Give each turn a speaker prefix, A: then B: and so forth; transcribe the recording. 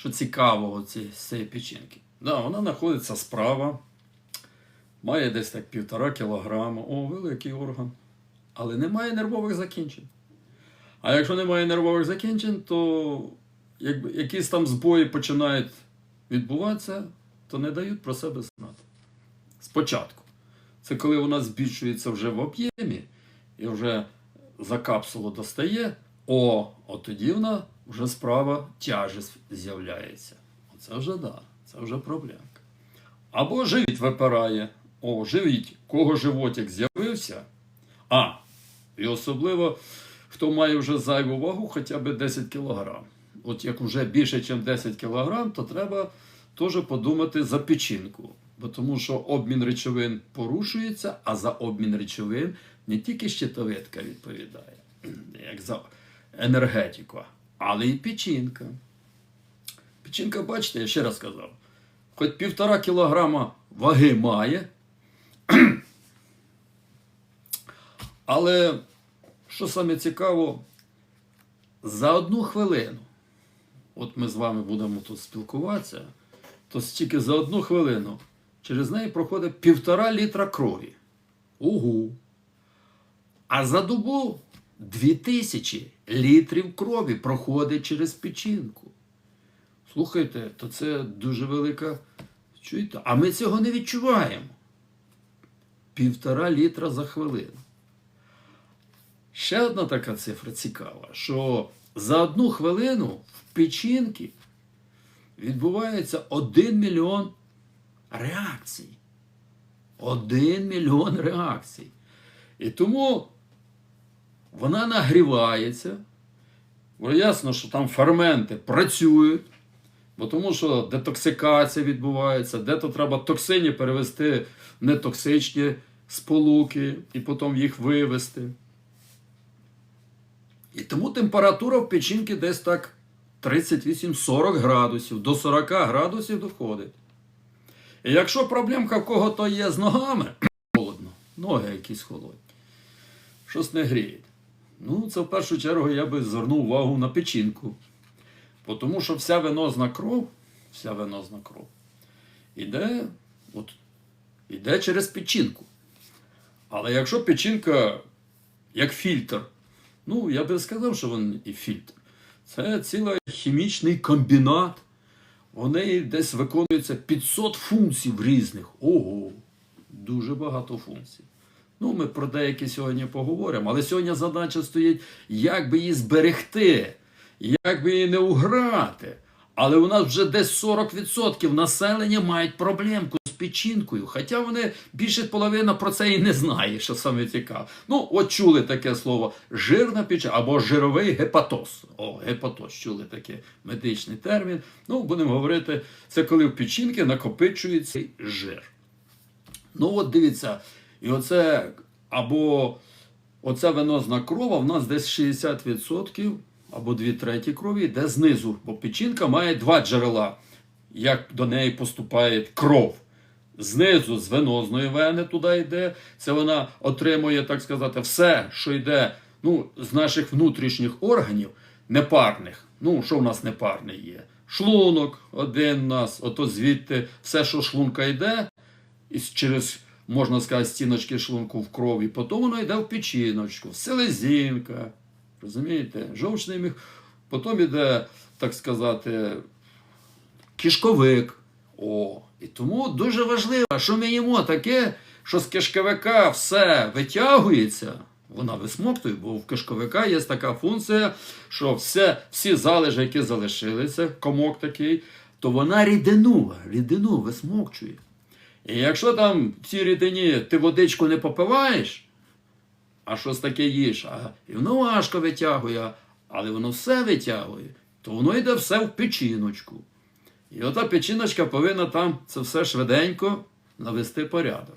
A: що цікавого ці, з цієї печінки? Да, вона знаходиться справа, має десь так півтора кілограма. О, великий орган. Але немає нервових закінчень. А якщо немає нервових закінчень, то якби, якісь там збої починають відбуватися, то не дають про себе знати. Спочатку. Це коли вона збільшується вже в об'ємі і вже за капсулу достає, о, от тоді вона вже справа тяжесть з'являється. Оце вже да, це вже проблемка. Або живіт випирає. О, живіт, кого животик з'явився. А, і особливо, хто має вже зайву вагу, хоча б 10 кг. От як вже більше, ніж 10 кг, то треба теж подумати за печінку. Бо тому що обмін речовин порушується, а за обмін речовин не тільки щитовидка відповідає, як за енергетику, але й печінка. Печінка, бачите, я ще раз сказав, хоч півтора кілограма ваги має, але що саме цікаво, за одну хвилину, от ми з вами будемо тут спілкуватися, то тільки за одну хвилину через неї проходить півтора літра крові. Угу. А за добу 2000 літрів крові проходить через печінку. Слухайте, то це дуже велика. Чуєте? А ми цього не відчуваємо. Півтора літра за хвилину. Ще одна така цифра цікава, що за одну хвилину в печінці відбувається 1 мільйон реакцій. 1 мільйон реакцій. І тому вона нагрівається. Ясно, що там ферменти працюють, бо тому що детоксикація відбувається, де-то треба токсині перевести в нетоксичні сполуки і потім їх вивести. І тому температура в печінки десь так 38-40 градусів, до 40 градусів доходить. І якщо проблемка в кого-то є з ногами, холодно, ноги якісь холодні, щось не гріє. Ну, це в першу чергу я би звернув увагу на печінку. Тому що вся венозна кров, вся венозна кров іде, от, іде через печінку. Але якщо печінка як фільтр, ну я би сказав, що він і фільтр. Це цілий хімічний комбінат. Вони десь виконуються 500 функцій різних. Ого, дуже багато функцій. Ну, ми про деякі сьогодні поговоримо, але сьогодні задача стоїть, як би її зберегти, як би її не уграти. Але у нас вже десь 40% населення мають проблемку з печінкою. Хоча вони більше половина про це і не знає, що саме цікаво. Ну, от чули таке слово жирна печінка або жировий гепатоз. О, гепатоз, чули такий медичний термін. Ну, будемо говорити, це коли в печінки накопичується жир. Ну, от дивіться, і оце або оця венозна крова в нас десь 60% або 2 треті крові йде знизу, бо печінка має два джерела, як до неї поступає кров. Знизу, з венозної вени туди йде. Це вона отримує, так сказати, все, що йде ну, з наших внутрішніх органів, непарних. Ну, що в нас непарне є? Шлунок один у нас, ото звідти все, що шлунка йде, і через, можна сказати, стіночки шлунку в крові, потім воно йде в печіночку, селезінка, розумієте, жовчний міг, потім йде, так сказати, кишковик. О, і тому дуже важливо, що ми їмо таке, що з кишковика все витягується. Вона висмоктує, бо в кишковика є така функція, що все, всі залежі, які залишилися, комок такий, то вона рідину, рідину висмокчує. І якщо там в цій рідині ти водичку не попиваєш, а щось таке їш, а і воно важко витягує, але воно все витягує, то воно йде все в печіночку. І ота печіночка повинна там це все швиденько навести порядок.